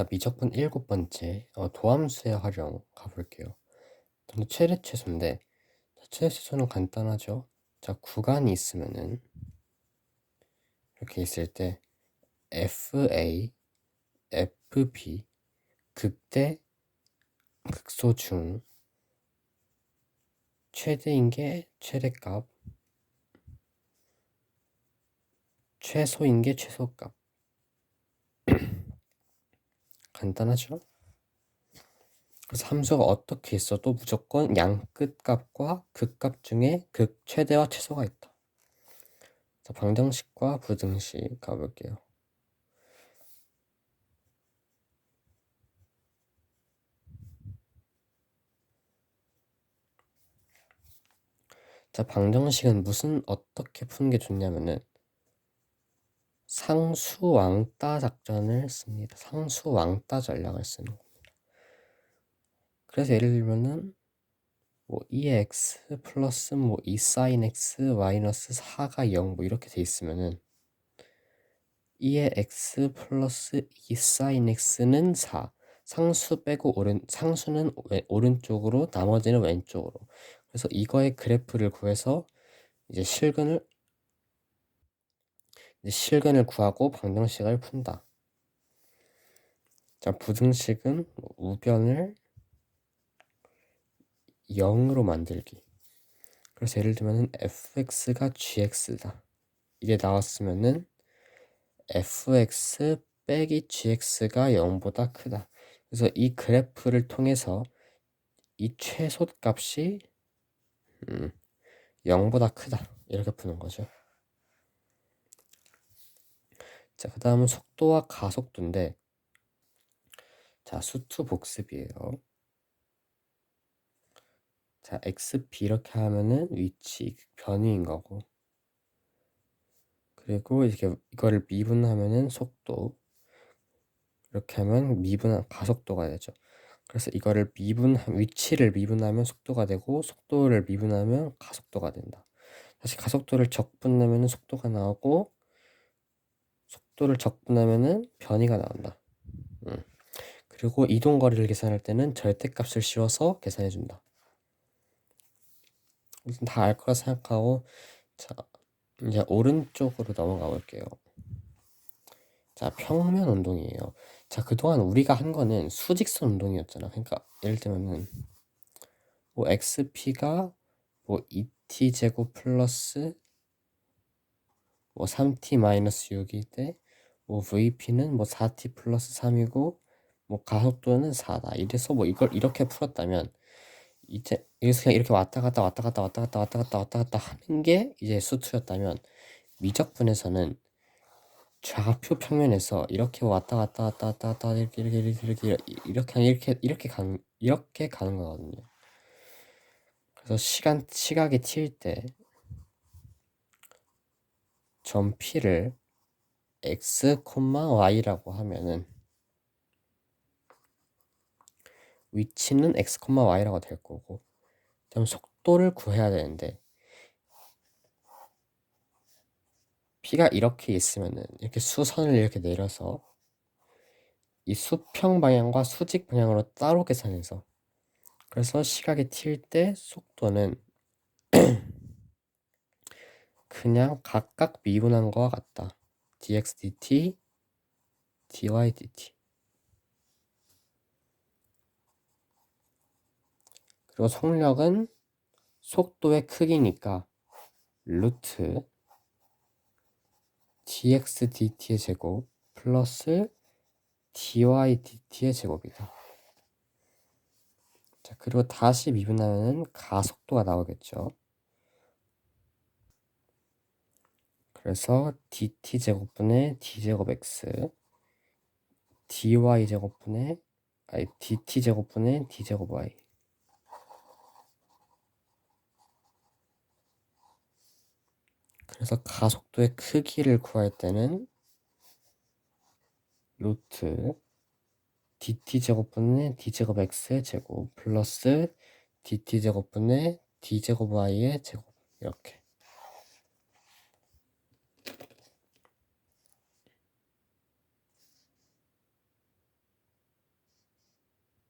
자, 미적분 일곱 번째 어, 도함수의 활용 가볼게요. 일단 최대 최소인데 자, 최대 최소는 간단하죠. 자, 구간이 있으면은 이렇게 있을 때 FA, FB 극대 극소 중 최대인 게 최대값 최소인 게 최소값 간단하죠? 그래서 함수가 어떻게 있어도 무조건 양끝값과 극값 중에 극 최대와 최소가 있다. 자, 방정식과 부등식 가볼게요. 자, 방정식은 무슨 어떻게 푸는 게 좋냐면은 상수 왕따 작전을 씁니다. 상수 왕따 전략을 쓰는 겁니다. 그래서 예를 들면은 뭐 2x 플러스 뭐 2 sin x 마이너스 4가 0 뭐 이렇게 돼 있으면은 2의 x 플러스 2 sin x는 4 상수 빼고 오른 상수는 왼, 오른쪽으로 나머지는 왼쪽으로 그래서 이거의 그래프를 구해서 이제 실근을 실근을 구하고 방정식을 푼다. 자, 부등식은 우변을 0으로 만들기. 그래서 예를 들면은 fx가 gx다. 이게 나왔으면은 fx 빼기 gx가 0보다 크다. 그래서 이 그래프를 통해서 이 최소 값이 음, 0보다 크다. 이렇게 푸는 거죠. 자, 그 다음은 속도와 가속도인데, 자, 수투 복습이에요. 자, xp 이렇게 하면은 위치 변이인 거고. 그리고 이렇게 이거를 미분하면은 속도. 이렇게 하면 미분 가속도가 되죠. 그래서 이거를 미분 위치를 미분하면 속도가 되고 속도를 미분하면 가속도가 된다. 다시 가속도를 적분하면 속도가 나오고 속도를 적분하면 변이가 나온다. 음. 그리고 이동 거리를 계산할 때는 절대값을 씌워서 계산해 준다. 다알 거라 생각하고 자 이제 오른쪽으로 넘어가 볼게요. 자 평면 운동이에요. 자 그동안 우리가 한 거는 수직선 운동이었잖아. 그러니까 예를 들면은 뭐 xp가 뭐 2t 제곱 플러스 뭐 3t 마이너스 6일 때 뭐 vp는 뭐 4t 플러스 3이고 뭐 가속도는 4다. 이래서 뭐 이걸 이렇게 풀었다면 이제 여기서 그냥 이렇게 왔다 갔다 왔다 갔다 왔다 갔다 왔다 갔다 왔다 갔다 하는 게 이제 수투였다면 미적분에서는 좌표 평면에서 이렇게 왔다 갔다 왔다 갔다 왔다 이렇게 이렇게 이렇게 이렇게 이렇게 이렇게 이렇게 가는 이렇게 가는 거거든요. 그래서 시간 시각이 튈 때 점 p를 x, y라고 하면은 위치는 x, y라고 될 거고 그다음 속도를 구해야 되는데 p가 이렇게 있으면은 이렇게 수선을 이렇게 내려서 이 수평 방향과 수직 방향으로 따로 계산해서 그래서 시각이 튈 때 속도는 그냥 각각 미분한 거와 같다. Dx dt, dy dt. 그리고 속력은 속도의 크기니까 루트 dx dt의 제곱 플러스 dy dt의 제곱이다. 자, 그리고 다시 미분하면 가속도가 나오겠죠. 그래서 dt 제곱분의 d 제곱 x dy 제곱분의 아니 dt 제곱분의 d 제곱 y. 그래서 가속도의 크기를 구할 때는 루트 dt 제곱분의 d 제곱 x의 제곱 플러스 dt 제곱분의 d 제곱 y의 제곱 이렇게